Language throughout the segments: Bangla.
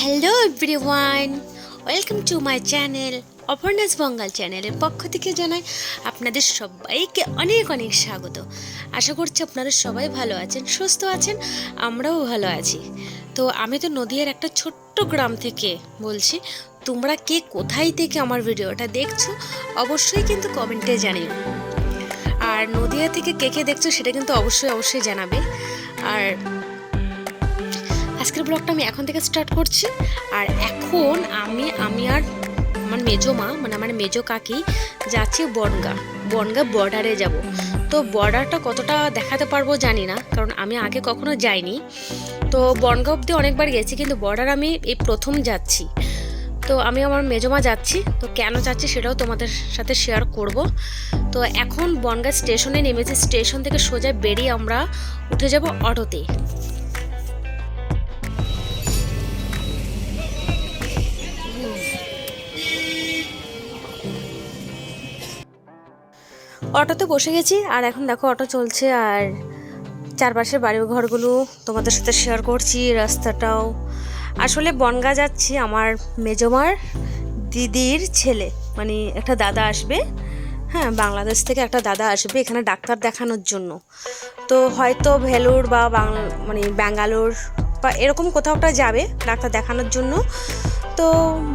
Hello everyone welcome to my channel Aparna's Bangal চ্যানেলের পক্ষ থেকে জানাই আপনাদের সবাইকে অনেক অনেক স্বাগত। আশা করছি আপনারা সবাই ভালো আছেন, সুস্থ আছেন, আমরাও ভালো আছি। তো আমি তো নদিয়ার একটা ছোট্ট গ্রাম থেকে বলছি, তোমরা কে কোথায় থেকে আমার ভিডিওটা দেখছ অবশ্যই কিন্তু কমেন্টে জানিও। আর নদিয়া থেকে কে কে দেখছ সেটা কিন্তু অবশ্যই অবশ্যই জানাবে। আর আজকের ব্লগটা আমি এখন থেকে স্টার্ট করছি। আর এখন আমি আমি আর আমার মেজো মা মানে আমার মেজো কাকি যাচ্ছি বনগা। বনগা বর্ডারে যাব। তো বর্ডারটা কতটা দেখাতে পারব জানি না, কারণ আমি আগে কখনো যাইনি। তো বনগা অব্দি অনেকবার গেছি, কিন্তু বর্ডার আমি এই প্রথম যাচ্ছি। তো আমি আমার মেজমা যাচ্ছি, তো কেন যাচ্ছি সেটাও তোমাদের সাথে শেয়ার করব। তো এখন বনগা স্টেশনে নেমেছি, স্টেশন থেকে সোজা বেরিয়ে আমরা উঠে যাব অটোতে। অটোতে বসে গেছি, আর এখন দেখো অটো চলছে, আর চারপাশের বাড়ি ঘরগুলো তোমাদের সাথে শেয়ার করছি, রাস্তাটাও। আসলে বনগা যাচ্ছি আমার মেজমার দিদির ছেলে মানে একটা দাদা আসবে হ্যাঁ বাংলাদেশ থেকে একটা দাদা আসবে এখানে ডাক্তার দেখানোর জন্য। তো হয়তো ভেলোর বা মানে ব্যাঙ্গালোর বা এরকম কোথাও একটা যাবে ডাক্তার দেখানোর জন্য। তো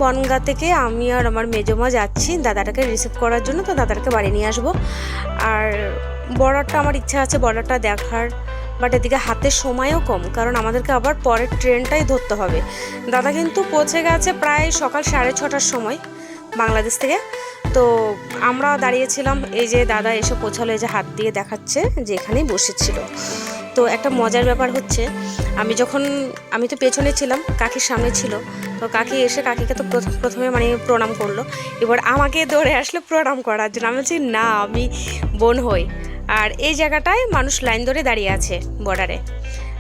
বনগা থেকে আমি আর আমার মেজমা যাচ্ছি দাদাটাকে রিসিভ করার জন্য, তো দাদাটাকে বাড়ি নিয়ে আসব। আর বর্ডারটা আমার ইচ্ছা আছে বর্ডারটা দেখার বাট এদিকে হাতে সময়ও কম, কারণ আমাদেরকে আবার পরের ট্রেনটাই ধরতে হবে। দাদা কিন্তু পৌঁছে গেছে প্রায় সকাল সাড়ে ছটার সময় বাংলাদেশ থেকে। তো আমরা দাঁড়িয়েছিলাম, এই যে দাদা এসে পৌঁছালো, এই যে হাত দিয়ে দেখাচ্ছে যে এখানেই বসেছিল। তো একটা মজার ব্যাপার হচ্ছে, আমি যখন, আমি তো পেছনে ছিলাম কাকির সামনে ছিল, তো কাকি এসে কাকিকে তো প্রথ- প্রথমে মানে প্রণাম করল। এবার আমাকে দৌড়ে আসলো প্রণাম করার জন্য। আমি বলছি, না, আমি বোন হই। আর এই জায়গাটায় মানুষ লাইন ধরে দাঁড়িয়ে আছে বর্ডারে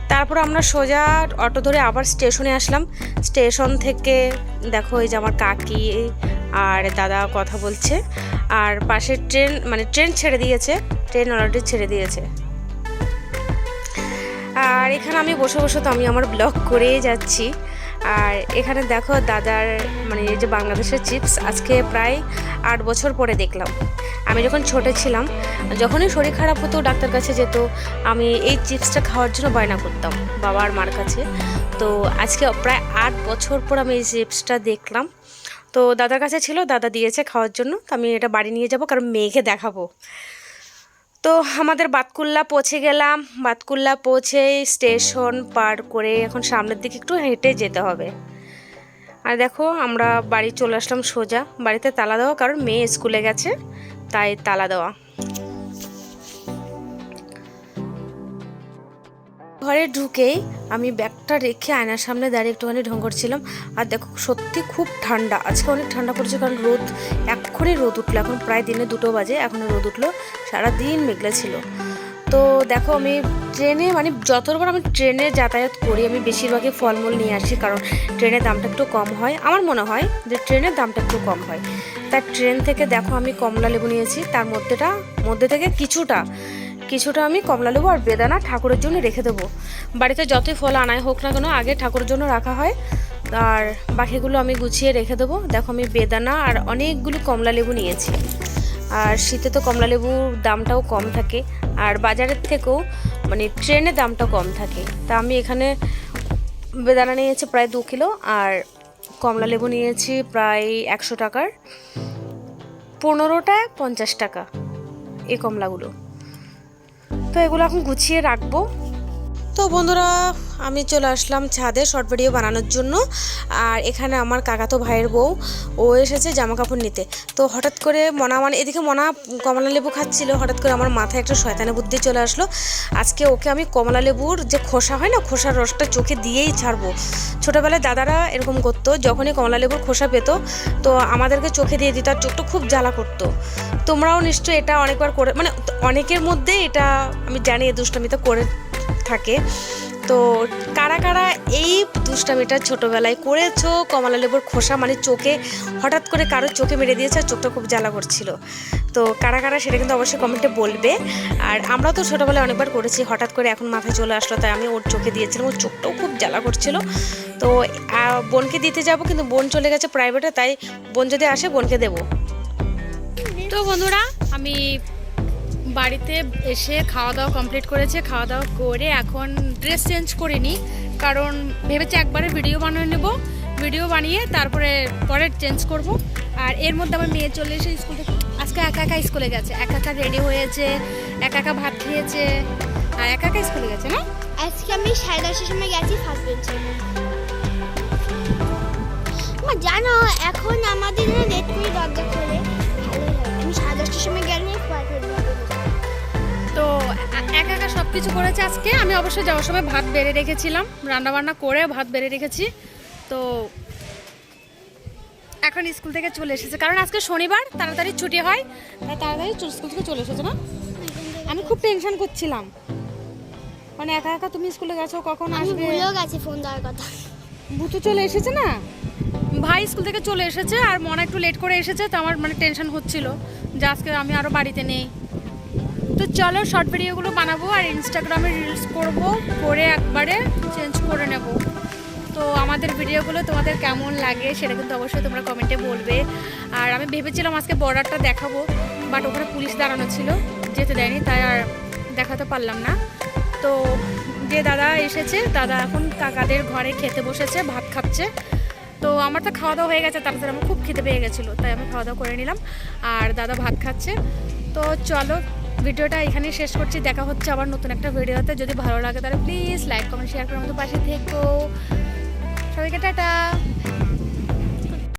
তারপর আমরা সোজা অটো ধরে আবার স্টেশনে আসলাম। স্টেশন থেকে দেখো এই যে আমার কাকি আর দাদা কথা বলছে। আর পাশে ট্রেন মানে ট্রেন ছেড়ে দিয়েছে, ট্রেন অলরেডি ছেড়ে দিয়েছে। এখানে আমি বসে বসে তো আমি আমার ব্লগ করেই যাচ্ছি। আর এখানে দেখো দাদার মানে এই যে বাংলাদেশের চিপস আজকে প্রায় আট বছর পরে দেখলাম। আমি যখন ছোটো ছিলাম, যখনই শরীর খারাপ হতো, ডাক্তার কাছে যেত, আমি এই চিপসটা খাওয়ার জন্য বায়না করতাম বাবা আর মার কাছে। তো আজকে প্রায় আট বছর পর আমি এই চিপসটা দেখলাম। তো দাদার কাছে ছিল, দাদা দিয়েছে খাওয়ার জন্য, তো আমি এটা বাড়ি নিয়ে যাব, কারণ মেয়েকে দেখাবো। তো আমাদের বাতকুল্লা পৌঁছে গেলাম। বাতকুল্লা পৌঁছে স্টেশন পার করে এখন সামনের দিকে একটু হেঁটে যেতে হবে। আর দেখো, আমরা বাড়ি চলে আসলাম সোজা। বাড়িতে তালা দেওয়া, কারণ মেয়ে স্কুলে গেছে, তাই তালা দেওয়া। ঘরে ঢুকেই আমি ব্যাগটা রেখে আয়নার সামনে দাঁড়িয়ে একটুখানি ঢং করছিলাম আর দেখো, সত্যি খুব ঠান্ডা। আজকে অনেক ঠান্ডা পড়েছে কারণ রোদ, এক্ষুনি রোদ উঠল। এখন প্রায় দিনে দুটো বাজে এখনও রোদ উঠল। সারাদিন মেঘলা ছিল। তো দেখো, আমি ট্রেনে মানে যতবার আমি ট্রেনে যাতায়াত করি, আমি বেশিরভাগই ফলমূল নিয়ে আসি কারণ ট্রেনের দামটা একটু কম হয়। আমার মনে হয় যে ট্রেনের দামটা একটু কম হয়। তাই ট্রেন থেকে দেখো, আমি কমলা লেবু নিয়েছি। তার মধ্যেটা, মধ্যে থেকে কিছুটা কিছুটা আমি কমলা লেবু আর বেদানা ঠাকুরের জন্য রেখে দেবো। বাড়িতে যতই ফল আনাই হোক না কেন, আগে ঠাকুরের জন্য রাখা হয়। আর বাকিগুলো আমি গুছিয়ে রেখে দেবো। দেখো, আমি বেদানা আর অনেকগুলো কমলা লেবু নিয়েছি। আর শীতে তো কমলা লেবুর দামটাও কম থাকে। আর বাজারের থেকেও মানে ট্রেনের দামটা কম থাকে। তা আমি এখানে বেদানা নিয়েছি প্রায় দু কিলো আর কমলা লেবু নিয়েছি প্রায় একশো টাকার। পনেরোটা পঞ্চাশ টাকা এই কমলাগুলো। তো এগুলো এখন গুছিয়ে রাখব। তো বন্ধুরা, আমি চলে আসলাম ছাদে শর্ট ভিডিও বানানোর জন্য। আর এখানে আমার কাকাতো ভাইয়ের বউ, ও এসেছে জামা কাপড় নিতে। তো হঠাৎ করে মনা মানে এদিকে মনা কমলা লেবু খাচ্ছিল, হঠাৎ করে আমার মাথায় একটা শয়তানে বুদ্ধি চলে আসলো। আজকে ওকে আমি কমলা লেবুর যে খোসা হয় না, খোসার রসটা চোখে দিয়েই ছাড়বো। ছোটোবেলায় দাদারা এরকম করতো, যখনই কমলা লেবুর খোসা পেত, তো আমাদেরকে চোখে দিয়ে দিত আর চোখটা খুব জ্বালা করতো। তোমরাও নিশ্চয়ই এটা অনেকবার করে মানে অনেকের মধ্যে এটা আমি জানি, এ দুষ্টামিটা করে থাকে। তো কারা কারা এই দুষ্টামিটা ছোটোবেলায় করেছ? কমলা লেবুর খোসা মানে চোখে, হঠাৎ করে কারোর চোখে মেরে দিয়েছে আর চোখটা খুব জ্বালা করছিল। তো কারা কারা সেটা কিন্তু অবশ্যই কমেন্টে বলবে। আর আমরাও তো ছোটোবেলায় অনেকবার করেছি, হঠাৎ করে এখন মাথায় চলে আসলো, তাই আমি ওর চোখে দিয়েছিলাম। ওর চোখটাও খুব জ্বালা করছিল। তো বোনকে দিতে যাব, কিন্তু বোন চলে গেছে প্রাইভেটে তাই বোন যদি আসে, বোনকে দেবো। তো বন্ধুরা, আমি বাড়িতে এসে খাওয়া দাওয়া কমপ্লিট করেছে খাওয়া দাওয়া করে এখন ড্রেস চেঞ্জ করে নিই কারণ ভেবেছি একবারে ভিডিও বানিয়ে নেব। ভিডিও বানিয়ে তারপরে পরে চেঞ্জ করব। আর এর মধ্যে আমার মেয়ে চলে এসে স্কুল থেকে আজকে একা একা স্কুলে গেছে। একা একা রেডি হয়েছে, একা একা ভাত খেয়েছে, আর একা একা স্কুলে গেছে, না? আজকে আমি সাড়ে দশটার সময় গেছি ফার্স্ট বেঞ্চে জানো, এখন আমাদের লেট করে দরজা খোলে। আমি সাড়ে দশটার সময় গেলে এ- একা একা সব কিছু করেছে আজকে। আমি অবশ্যই যাওয়ার সময় ভাত বেড়ে রেখেছিলাম। রান্না বান্না করে ভাত বেড়ে রেখেছি। তো এখন স্কুল থেকে চলে এসেছে। কারণ আজকে শনিবার তাড়াতাড়ি ছুটি হয়। তাই তাড়াতাড়ি স্কুল থেকে চলে এসেছে না? আমি খুব টেনশন করছিলাম। মানে একা একা তুমি স্কুলে গেছো কখন আমি আসবে? গেছি ফোন দেওয়ার কথা। বুতু চলে এসেছে না? ভাই স্কুল থেকে চলে এসেছে আর মনে একটু লেট করে এসেছে তো আমার মানে টেনশন হচ্ছিল যে আজকে আমি আরও বাড়িতে নেই। তো চলো শর্ট ভিডিওগুলো বানাবো আর ইনস্টাগ্রামে রিলস করব, করে একবারে চেঞ্জ করে নেব। তো আমাদের ভিডিওগুলো তোমাদের কেমন লাগে সেটা কিন্তু অবশ্যই তোমরা কমেন্টে বলবে। আর আমি ভেবেছিলাম আজকে বর্ডারটা দেখাবো বাট ওখানে পুলিশ দাঁড়ানো ছিল, যেতে দেয়নি, তাই আর দেখাতে পারলাম না। তো যে দাদা এসেছে, দাদা এখন কাকাদের ঘরে খেতে বসেছে, ভাত খাচ্ছে। তো আমার তো খাওয়া দাওয়া হয়ে গেছে, তারপরে আমার খুব খেতে পেয়ে গেছিল, তাই আমি খাওয়া দাওয়া করে নিলাম। আর দাদা ভাত খাচ্ছে। তো চলো ভিডিওটা এখানেই শেষ করছি। দেখা হচ্ছে আবার নতুন একটা ভিডিওতে। যদি ভালো লাগে তাহলে প্লিজ লাইক কমেন্ট শেয়ার করে আমাদের পাশে থেকো। সবাইকে টাটা।